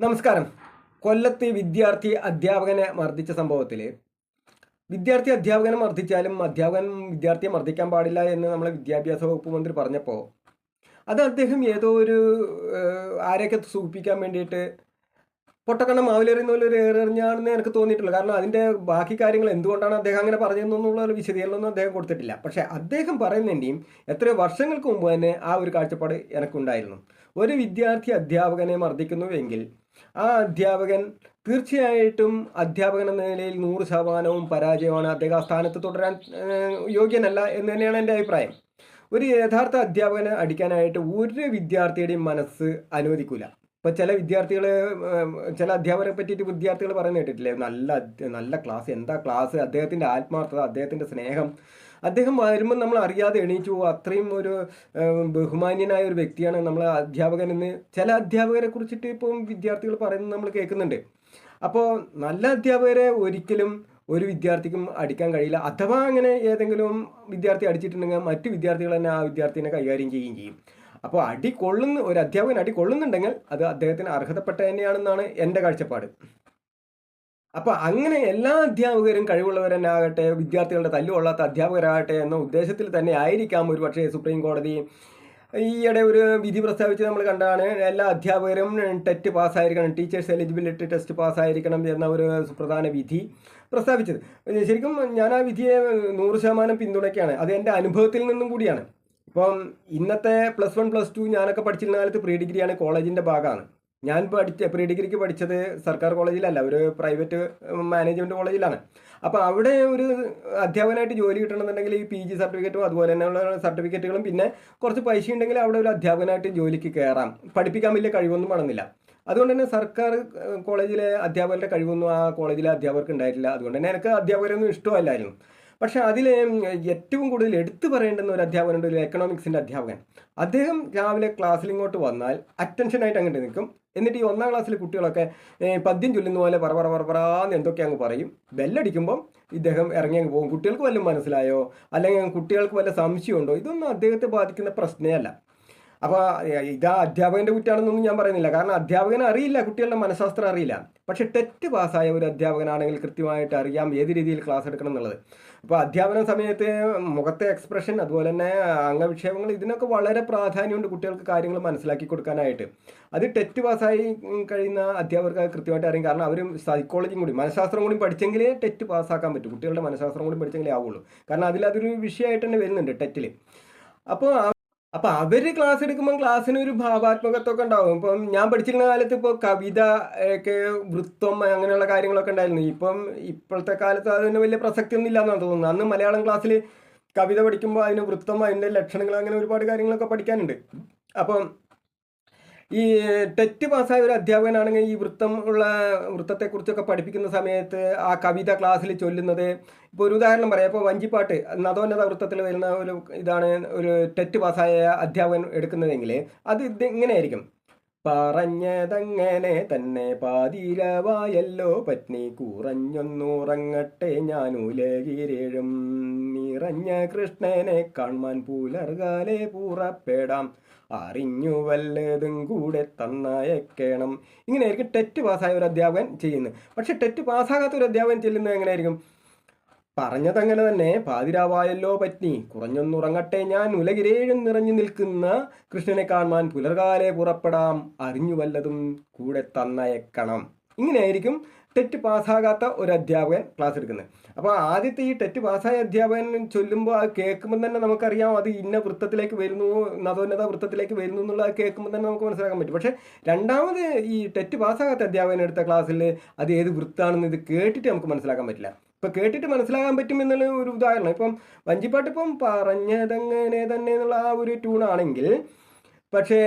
നമസ്കാരം. കൊല്ലത്ത് വിദ്യാർത്ഥി അധ്യാപകനെ മർദ്ദിച്ച സംഭവത്തിൽ വിദ്യാർത്ഥി അധ്യാപകനെ മർദ്ദിച്ചാലും അധ്യാപകൻ വിദ്യാർത്ഥിയെ മർദ്ദിക്കാൻ പാടില്ല എന്ന് നമ്മളെ വിദ്യാഭ്യാസ വകുപ്പ് മന്ത്രി പറഞ്ഞപ്പോൾ അത് അദ്ദേഹം ഏതോ ഒരു ആരെയൊക്കെ സൂചിപ്പിക്കാൻ വേണ്ടിയിട്ട് പൊട്ടക്കണ്ണ മാവിലെറിയുന്ന പോലെ ഒരു എറിഞ്ഞാണെന്ന് എനിക്ക് തോന്നിയിട്ടുള്ളൂ കാരണം അതിന്റെ ബാക്കി കാര്യങ്ങൾ എന്തുകൊണ്ടാണ് അദ്ദേഹം അങ്ങനെ പറഞ്ഞതെന്നുള്ള ഒരു വിശദീകരണമൊന്നും അദ്ദേഹം കൊടുത്തിട്ടില്ല. പക്ഷേ അദ്ദേഹം പറയുന്നതിന്റെയും എത്രയോ വർഷങ്ങൾക്ക് മുമ്പ് തന്നെ ആ ഒരു കാഴ്ചപ്പാട് എനിക്കുണ്ടായിരുന്നു. ഒരു വിദ്യാർത്ഥി അധ്യാപകനെ മർദ്ദിക്കുന്നുവെങ്കിൽ ആ അധ്യാപകൻ തീർച്ചയായിട്ടും അധ്യാപകൻ എന്ന നിലയിൽ നൂറ് ശതമാനവും പരാജയമാണ്. അദ്ദേഹം ആ സ്ഥാനത്ത് തുടരാൻ യോഗ്യനല്ല എന്ന് തന്നെയാണ് എന്റെ അഭിപ്രായം. ഒരു യഥാർത്ഥ അധ്യാപകനെ അടിക്കാനായിട്ട് ഒരു വിദ്യാർത്ഥിയുടെയും മനസ്സ് അനുവദിക്കില്ല ഇപ്പം ചില വിദ്യാർത്ഥികൾ ചില അധ്യാപകരെ പറ്റിയിട്ട് വിദ്യാർത്ഥികൾ പറയുന്ന കേട്ടിട്ടില്ലേ? നല്ല നല്ല ക്ലാസ്. എന്താ ക്ലാസ്? അദ്ദേഹത്തിന്റെ ആത്മാർത്ഥത അദ്ദേഹത്തിന്റെ സ്നേഹം. അദ്ദേഹം വരുമ്പോൾ നമ്മൾ അറിയാതെ എണീച്ചു പോകും അത്രയും ഒരു ബഹുമാന്യനായ ഒരു വ്യക്തിയാണ് നമ്മൾ അധ്യാപകൻ എന്ന് ചില അധ്യാപകരെ കുറിച്ചിട്ട് ഇപ്പം വിദ്യാർത്ഥികൾ പറയുന്നത് നമ്മൾ കേൾക്കുന്നുണ്ട്. അപ്പോൾ നല്ല അധ്യാപകരെ ഒരിക്കലും ഒരു വിദ്യാർത്ഥിക്കും അടിക്കാൻ കഴിയില്ല. അഥവാ അങ്ങനെ ഏതെങ്കിലും വിദ്യാർത്ഥി അടിച്ചിട്ടുണ്ടെങ്കിൽ മറ്റു വിദ്യാർത്ഥികൾ തന്നെ ആ വിദ്യാർത്ഥിനെ കൈകാര്യം ചെയ്യുകയും ചെയ്യും. അപ്പോൾ അടി കൊള്ളുന്ന ഒരു അധ്യാപകൻ അടി കൊള്ളുന്നുണ്ടെങ്കിൽ അത് അദ്ദേഹത്തിന് അർഹതപ്പെട്ട തന്നെയാണെന്നാണ് എന്റെ കാഴ്ചപ്പാട്. അപ്പോൾ അങ്ങനെ എല്ലാ അധ്യാപകരും കഴിവുള്ളവർ തന്നെ ആകട്ടെ വിദ്യാർത്ഥികളുടെ തല്ലുകൊള്ളാത്ത അധ്യാപകരാകട്ടെ എന്ന ഉദ്ദേശത്തിൽ തന്നെ ആയിരിക്കാം ഒരു പക്ഷേ സുപ്രീം കോടതി. ഈയിടെ ഒരു വിധി പ്രസ്താവിച്ച് നമ്മൾ കണ്ടാണ് എല്ലാ അധ്യാപകരും ടെറ്റ് പാസ്സായിരിക്കണം ടീച്ചേഴ്സ് എലിജിബിലിറ്റി ടെസ്റ്റ് പാസ്സായിരിക്കണം എന്ന ഒരു സുപ്രധാന വിധി പ്രസ്താവിച്ചത്. ശരിക്കും ഞാൻ ആ വിധിയെ നൂറ് ശതമാനം പിന്തുണയ്ക്കുകയാണ്. അത് എന്റെ അനുഭവത്തിൽ നിന്നും കൂടിയാണ്. ഇപ്പം ഇന്നത്തെ പ്ലസ് വൺ പ്ലസ് ടു ഞാനൊക്കെ പഠിച്ചിരുന്ന കാലത്ത് പ്രീ ഡിഗ്രിയാണ് കോളേജിന്റെ ഭാഗമാണ്. ഞാൻ പഠിച്ച പ്രീ ഡിഗ്രിക്ക് പഠിച്ചത് സർക്കാർ കോളേജിലല്ല ഒരു പ്രൈവറ്റ് മാനേജ്മെന്റ് കോളേജിലാണ്. അപ്പോൾ അവിടെ ഒരു അധ്യാപകനായിട്ട് ജോലി കിട്ടണമെന്നുണ്ടെങ്കിൽ ഈ പി ജി സർട്ടിഫിക്കറ്റും അതുപോലെ തന്നെയുള്ള സർട്ടിഫിക്കറ്റുകളും പിന്നെ കുറച്ച് പൈസ ഉണ്ടെങ്കിൽ അവിടെ ഒരു അധ്യാപകനായിട്ട് ജോലിക്ക് കയറാം. പഠിപ്പിക്കാൻ വലിയ കഴിവൊന്നും വേണമെന്നില്ല അതുകൊണ്ട് തന്നെ സർക്കാർ കോളേജിലെ അധ്യാപകരുടെ കഴിവൊന്നും ആ കോളേജിലെ അധ്യാപകർക്ക് ഉണ്ടായിട്ടില്ല. അതുകൊണ്ട് തന്നെ എനിക്ക് അധ്യാപകരൊന്നും ഇഷ്ടമല്ലായിരുന്നു. പക്ഷേ അതിൽ ഏറ്റവും കൂടുതൽ എടുത്തു പറയേണ്ടുന്ന ഒരു അധ്യാപകനുണ്ട് ഒരു എക്കണോമിക്സിന്റെ അധ്യാപകൻ. അദ്ദേഹം രാവിലെ ക്ലാസ്സിൽ ഇങ്ങോട്ട് വന്നാൽ അറ്റൻഷനായിട്ട് അങ്ങോട്ട് നിൽക്കും. എന്നിട്ട് ഈ ഒന്നാം ക്ലാസ്സിലെ കുട്ടികളൊക്കെ പദ്യം ചൊല്ലുന്ന പോലെ പറ പറ പറ പറയാന്ന് എന്തൊക്കെ അങ്ങ് പറയും. ബെല്ലടിക്കുമ്പം ഇദ്ദേഹം ഇറങ്ങി അങ്ങ് പോകും. കുട്ടികൾക്ക് വല്ലതും മനസ്സിലായോ? അല്ലെങ്കിൽ കുട്ടികൾക്ക് വല്ല സംശയമുണ്ടോ? ഇതൊന്നും അദ്ദേഹത്തെ ബാധിക്കുന്ന പ്രശ്നമേ അല്ല. അപ്പോൾ ഇത് അധ്യാപകന്റെ കുറ്റാണെന്നൊന്നും ഞാൻ പറയുന്നില്ല. കാരണം അധ്യാപകന് അറിയില്ല കുട്ടികളുടെ മനഃശാസ്ത്രം അറിയില്ല. പക്ഷെ ടെറ്റ് പാസ്സായ ഒരു അധ്യാപകനാണെങ്കിൽ കൃത്യമായിട്ട് അറിയാം ഏത് രീതിയിൽ ക്ലാസ് എടുക്കണം എന്നുള്ളത്. അപ്പോൾ അധ്യാപന സമയത്ത് മുഖത്തെ എക്സ്പ്രഷൻ അതുപോലെ തന്നെ അംഗവിക്ഷേപങ്ങൾ ഇതിനൊക്കെ വളരെ പ്രാധാന്യമുണ്ട് കുട്ടികൾക്ക് കാര്യങ്ങൾ മനസ്സിലാക്കി കൊടുക്കാനായിട്ട്. അത് ടെറ്റ് പാസ്സായി കഴിയുന്ന അധ്യാപകർക്ക് കൃത്യമായിട്ട് അറിയും. കാരണം അവർ സൈക്കോളജിയും കൂടി മനഃശാസ്ത്രം കൂടി പഠിച്ചെങ്കിലേ ടെറ്റ് പാസ്സാക്കാൻ പറ്റും. കുട്ടികളുടെ മനഃശാസ്ത്രം കൂടി പഠിച്ചെങ്കിലേ ആവുള്ളൂ. കാരണം അതിൽ അതൊരു വിഷയമായിട്ട് തന്നെ വരുന്നുണ്ട് ടെറ്റിൽ അപ്പോൾ അപ്പൊ അവർ ക്ലാസ് എടുക്കുമ്പോൾ ക്ലാസ്സിന് ഒരു ഭാവാത്മകത്വമൊക്കെ ഉണ്ടാവും. ഇപ്പം ഞാൻ പഠിച്ചിരുന്ന കാലത്ത് ഇപ്പോൾ കവിത ഒക്കെ വൃത്തം അങ്ങനെയുള്ള കാര്യങ്ങളൊക്കെ ഉണ്ടായിരുന്നു. ഇപ്പം ഇപ്പോഴത്തെ കാലത്ത് അതിന് വലിയ പ്രസക്തി ഒന്നും ഇല്ലാന്നാണ് തോന്നുന്നത്. അന്ന് മലയാളം ക്ലാസ്സിൽ കവിത പഠിക്കുമ്പോൾ അതിന് വൃത്തം അതിന്റെ ലക്ഷണങ്ങൾ അങ്ങനെ ഒരുപാട് കാര്യങ്ങളൊക്കെ പഠിക്കാനുണ്ട്. അപ്പം ഈ ടെറ്റ് പാസ്സായ ഒരു അധ്യാപകനാണെങ്കിൽ ഈ വൃത്തം ഉള്ള വൃത്തത്തെക്കുറിച്ചൊക്കെ പഠിപ്പിക്കുന്ന സമയത്ത് ആ കവിത ക്ലാസ്സിൽ ചൊല്ലുന്നത്. ഇപ്പോൾ ഒരു ഉദാഹരണം പറയാം. ഇപ്പോൾ വഞ്ചിപ്പാട്ട് നദോന്നത വൃത്തത്തിൽ വരുന്ന ഒരു ഇതാണ് ഒരു ടെറ്റ് പാസ്സായ അധ്യാപകൻ എടുക്കുന്നതെങ്കിൽ അത് ഇത് ഇങ്ങനെയായിരിക്കും. പറഞ്ഞതങ്ങനെ തന്നെ പാതിരവായല്ലോ പത്നി കുറഞ്ഞൊന്നുറങ്ങട്ടെ ഞാൻ ഉലകിരേഴും നിറഞ്ഞ കൃഷ്ണനെ കാണാൻ പുലർകാലെ പുറപ്പെടാം. അറിഞ്ഞു വല്ലതും കൂടെ തന്നയക്കണം. ഇങ്ങനെയായിരിക്കും ടെറ്റ് പാസ്സായ ഒരു അധ്യാപകൻ ചെയ്യുന്നത്. പക്ഷെ ടെറ്റ് പാസ്സാകാത്ത ഒരു അധ്യാപകൻ ചെല്ലുന്നത് എങ്ങനെയായിരിക്കും? പറഞ്ഞതങ്ങനെ തന്നെ പാതിരാവായല്ലോ പറ്റി കുറഞ്ഞൊന്നുറങ്ങട്ടെ ഞാൻ ഉലകിരേഴും നിറഞ്ഞു നിൽക്കുന്ന കൃഷ്ണനെ കാണുവാൻ പുലർകാലെ പുറപ്പെടാം അറിഞ്ഞു വല്ലതും കൂടെ തന്നയക്കണം. ഇങ്ങനെയായിരിക്കും ടെറ്റ് പാസ്സാകാത്ത ഒരു അധ്യാപകൻ ക്ലാസ് എടുക്കുന്നത്. അപ്പോൾ ആദ്യത്തെ ഈ ടെറ്റ് പാസ്സായ അധ്യാപകൻ ചൊല്ലുമ്പോൾ അത് കേൾക്കുമ്പോൾ തന്നെ നമുക്കറിയാം അത് ഇന്ന വൃത്തത്തിലേക്ക് വരുന്നു നവോന്നത വൃത്തത്തിലേക്ക് വരുന്നു എന്നുള്ളത് കേൾക്കുമ്പോൾ തന്നെ നമുക്ക് മനസ്സിലാക്കാൻ പറ്റും. പക്ഷേ രണ്ടാമത് ഈ ടെറ്റ് പാസ്സാകാത്ത അധ്യാപകൻ എടുത്ത ക്ലാസ്സിൽ അത് ഏത് വൃത്താണെന്ന് ഇത് കേട്ടിട്ട് നമുക്ക് മനസ്സിലാക്കാൻ പറ്റില്ല. ഇപ്പം കേട്ടിട്ട് മനസ്സിലാക്കാൻ പറ്റും എന്നുള്ള ഒരു ഉദാഹരണം. ഇപ്പം വഞ്ചിപ്പാട്ട് ഇപ്പം പറഞ്ഞതങ്ങനെ തന്നെ എന്നുള്ള ആ ഒരു ട്യൂണാണെങ്കിൽ പക്ഷേ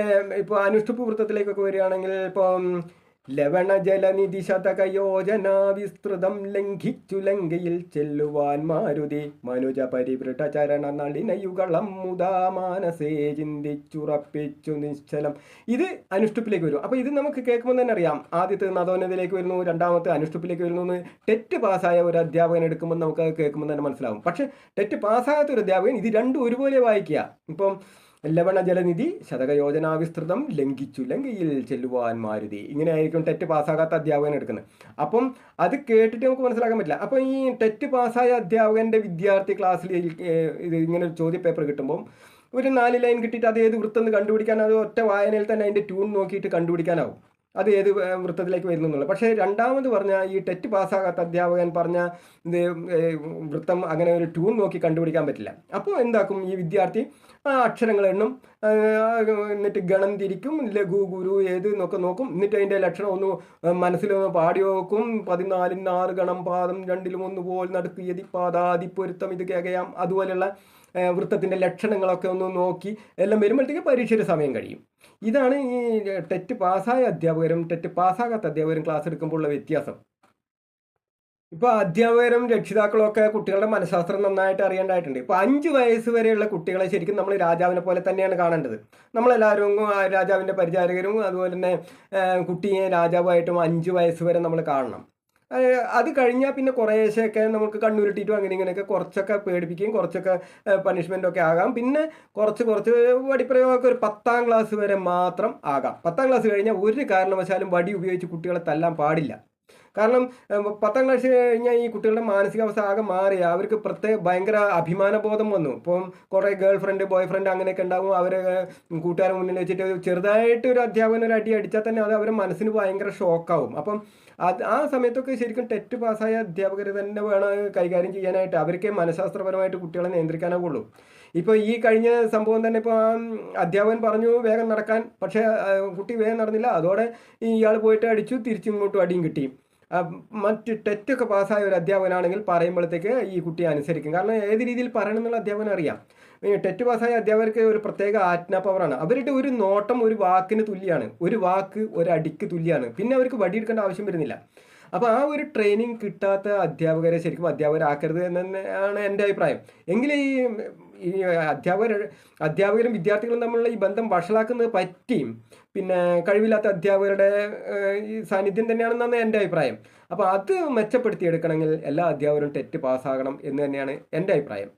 ഇപ്പോൾ അനുഷ്ഠുപ്പ് വൃത്തത്തിലേക്കൊക്കെ വരികയാണെങ്കിൽ ഇപ്പം ലവണ ശതകയോജന ശതക യോജന വിസ്തൃതം ലംഘിച്ചു ലങ്കയിൽ ചെല്ലുവാൻ മാരുതി. മനുജ പരിവൃഢ ചരണ നളിനയുകളം മുതാ മാനസേ ചിന്തിച്ചുറപ്പിച്ചു നിശ്ചലം. ഇത് അനുഷ്ഠുപ്പിലേക്ക് വരും അപ്പോൾ ഇത് നമുക്ക് കേൾക്കുമ്പോൾ തന്നെ അറിയാം. ആദ്യത്തെ നദോന്നതിലേക്ക് വരുന്നു രണ്ടാമത്തെ അനുഷ്ഠുപ്പിലേക്ക് വരുന്നു എന്ന് ടെറ്റ് പാസ്സായ ഒരു അധ്യാപകൻ എടുക്കുമ്പോൾ നമുക്ക് അത് കേൾക്കുമ്പോൾ തന്നെ മനസ്സിലാവും. പക്ഷേ ടെറ്റ് പാസ്സാകാത്ത ഒരു അധ്യാപകൻ ഇത് രണ്ടും ഒരുപോലെ വായിക്കുക. ഇപ്പം ലവണ ജലനിധി ശതകയോജനാവിസ്തൃതം ലംഘിച്ചു. ലങ്കയിൽ ചെല്ലുവാൻ മാരുതി. ഇങ്ങനെ ആയിരിക്കും ടെറ്റ് പാസ്സാകാത്ത അധ്യാപകൻ എടുക്കുന്നത്. അപ്പം അത് കേട്ടിട്ട് നമുക്ക് മനസ്സിലാക്കാൻ പറ്റില്ല. അപ്പം ഈ ടെറ്റ് പാസ്സായ അധ്യാപകന്റെ വിദ്യാർത്ഥി ക്ലാസ്സിൽ ഇത് ഇങ്ങനെ ഒരു ചോദ്യ പേപ്പർ കിട്ടുമ്പം ഒരു നാല് ലൈൻ കിട്ടിയിട്ട് അത് ഏത് വൃത്തം എന്ന് കണ്ടുപിടിക്കാൻ അത് ഒറ്റ വായനയിൽ തന്നെ അതിന്റെ ട്യൂൺ നോക്കിയിട്ട് കണ്ടുപിടിക്കാനാവും. അത് ഏത് വൃത്തത്തിലേക്ക് വരുന്നു എന്നുള്ളത്. പക്ഷേ രണ്ടാമത് പറഞ്ഞ ഈ ടെറ്റ് പാസ്സാകാത്ത അധ്യാപകൻ പറഞ്ഞ വൃത്തം അങ്ങനെ ഒരു ട്യൂൺ നോക്കി കണ്ടുപിടിക്കാൻ പറ്റില്ല. അപ്പോൾ എന്താക്കും ഈ വിദ്യാർത്ഥി അക്ഷരങ്ങൾ എണ്ണും. എന്നിട്ട് ഗണം തിരിക്കും. ലഘു ഗുരു ഏത് എന്നൊക്കെ നോക്കും. എന്നിട്ട് അതിന്റെ ലക്ഷണം ഒന്ന് മനസ്സിലൊന്ന് പാടി നോക്കും. പതിനാലിന് ആറ് ഗണം പാദം രണ്ടിലും ഒന്ന് പോൽ നടുക്ക് യതി പാദാതി പൊരുത്തം ഇത് കേകയാം. അതുപോലെയുള്ള വൃത്തത്തിന്റെ ലക്ഷണങ്ങളൊക്കെ ഒന്ന് നോക്കി എല്ലാം വരുമ്പോഴത്തേക്ക് പരീക്ഷയുടെ സമയം കഴിയും. ഇതാണ് ഈ ടെറ്റ് പാസ്സായ അധ്യാപകരും ടെറ്റ് പാസ്സാകാത്ത അധ്യാപകരും ക്ലാസ് എടുക്കുമ്പോൾ ഉള്ള വ്യത്യാസം. ഇപ്പോൾ അധ്യാപകരും രക്ഷിതാക്കളും ഒക്കെ കുട്ടികളുടെ മനഃശാസ്ത്രം നന്നായിട്ട് അറിയേണ്ടതായിട്ടുണ്ട്. ഇപ്പോൾ അഞ്ച് വയസ്സ് വരെയുള്ള കുട്ടികളെ ശരിക്കും നമ്മൾ രാജാവിനെ പോലെ തന്നെയാണ് കാണേണ്ടത്. നമ്മളെല്ലാവരും രാജാവിന്റെ പരിചാരകരും അതുപോലെ തന്നെ കുട്ടിയെ രാജാവായിട്ടും അഞ്ച് വയസ്സ് വരെ നമ്മൾ കാണണം. അത് കഴിഞ്ഞാൽ പിന്നെ കുറേശ്ശെയൊക്കെ നമുക്ക് കണ്ണുരുട്ടിയിട്ടും അങ്ങനെ ഇങ്ങനെയൊക്കെ കുറച്ചൊക്കെ പേടിപ്പിക്കുകയും കുറച്ചൊക്കെ പണിഷ്മെന്റ് ഒക്കെ ആകാം. പിന്നെ കുറച്ച് കുറച്ച് വടിപ്രയോഗമൊക്കെ ഒരു പത്താം ക്ലാസ് വരെ മാത്രം ആകാം. പത്താം ക്ലാസ് കഴിഞ്ഞാൽ ഒരു കാരണവശാലും വടി ഉപയോഗിച്ച് കുട്ടികളെ തല്ലാൻ പാടില്ല. കാരണം പത്താം ക്ലാസ് കഴിഞ്ഞാൽ ഈ കുട്ടികളുടെ മാനസികാവസ്ഥ ആകെ മാറി. അവർക്ക് പ്രത്യേക ഭയങ്കര അഭിമാനബോധം വന്നു. ഇപ്പം കുറേ ഗേൾ ഫ്രണ്ട് ബോയ് ഫ്രണ്ട് അങ്ങനെയൊക്കെ ഉണ്ടാവും അവരെ കൂട്ടുകാരെ മുന്നിൽ വെച്ചിട്ട് ചെറുതായിട്ട് ഒരു അധ്യാപകൻ ഒരു അടി അടിച്ചാൽ തന്നെ അത് അവരുടെ മനസ്സിന് ഭയങ്കര ഷോക്കാവും. അപ്പം അത് ആ സമയത്തൊക്കെ ശരിക്കും ടെറ്റ് പാസ്സായ അധ്യാപകർ തന്നെ വേണം കൈകാര്യം ചെയ്യാനായിട്ട്. അവർക്കേ മനഃശാസ്ത്രപരമായിട്ട് കുട്ടികളെ നിയന്ത്രിക്കാനാവുള്ളൂ. ഇപ്പോൾ ഈ കഴിഞ്ഞ സംഭവം തന്നെ ഇപ്പോൾ അധ്യാപകൻ പറഞ്ഞു വേഗം നടക്കാൻ. പക്ഷേ കുട്ടി വേഗം നടന്നില്ല. അതോടെ ഇയാൾ പോയിട്ട് അടിച്ചു തിരിച്ചിങ്ങോട്ടും അടിയും കിട്ടി. ആ, മറ്റ് ടെറ്റൊക്കെ പാസ്സായ ഒരു അധ്യാപകനാണെങ്കിൽ പറയുമ്പോഴത്തേക്ക് ഈ കുട്ടി അനുസരിക്കും. കാരണം ഏത് രീതിയിൽ പറയണം എന്നുള്ള അധ്യാപകൻ അറിയാം. ടെറ്റ് പാസ്സായ അധ്യാപകർക്ക് ഒരു പ്രത്യേക ആജ്ഞാ പവറാണ് അവരുടെ ഒരു നോട്ടം ഒരു വാക്കിന് തുല്യമാണ് ഒരു വാക്ക് ഒരു അടിക്ക് തുല്യമാണ് പിന്നെ അവർക്ക് വടിയെടുക്കേണ്ട ആവശ്യം വരുന്നില്ല. അപ്പോൾ ആ ഒരു ട്രെയിനിങ് കിട്ടാത്ത അധ്യാപകരെ ശരിക്കും അധ്യാപകരാക്കരുത് എന്ന് തന്നെയാണ് എന്റെ അഭിപ്രായം. എങ്കിലും ഈ അധ്യാപകർ അധ്യാപകരും വിദ്യാർത്ഥികളും തമ്മിലുള്ള ഈ ബന്ധം വഷളാക്കുന്നത് പറ്റിയും പിന്നെ കഴിവില്ലാത്ത അധ്യാപകരുടെ ഈ സാന്നിധ്യം തന്നെയാണെന്നാണ് എന്റെ അഭിപ്രായം. അപ്പോൾ അത് മെച്ചപ്പെടുത്തിയെടുക്കണമെങ്കിൽ എല്ലാ അധ്യാപകരും ടെറ്റ് പാസ്സാകണം എന്ന് തന്നെയാണ് എന്റെ അഭിപ്രായം.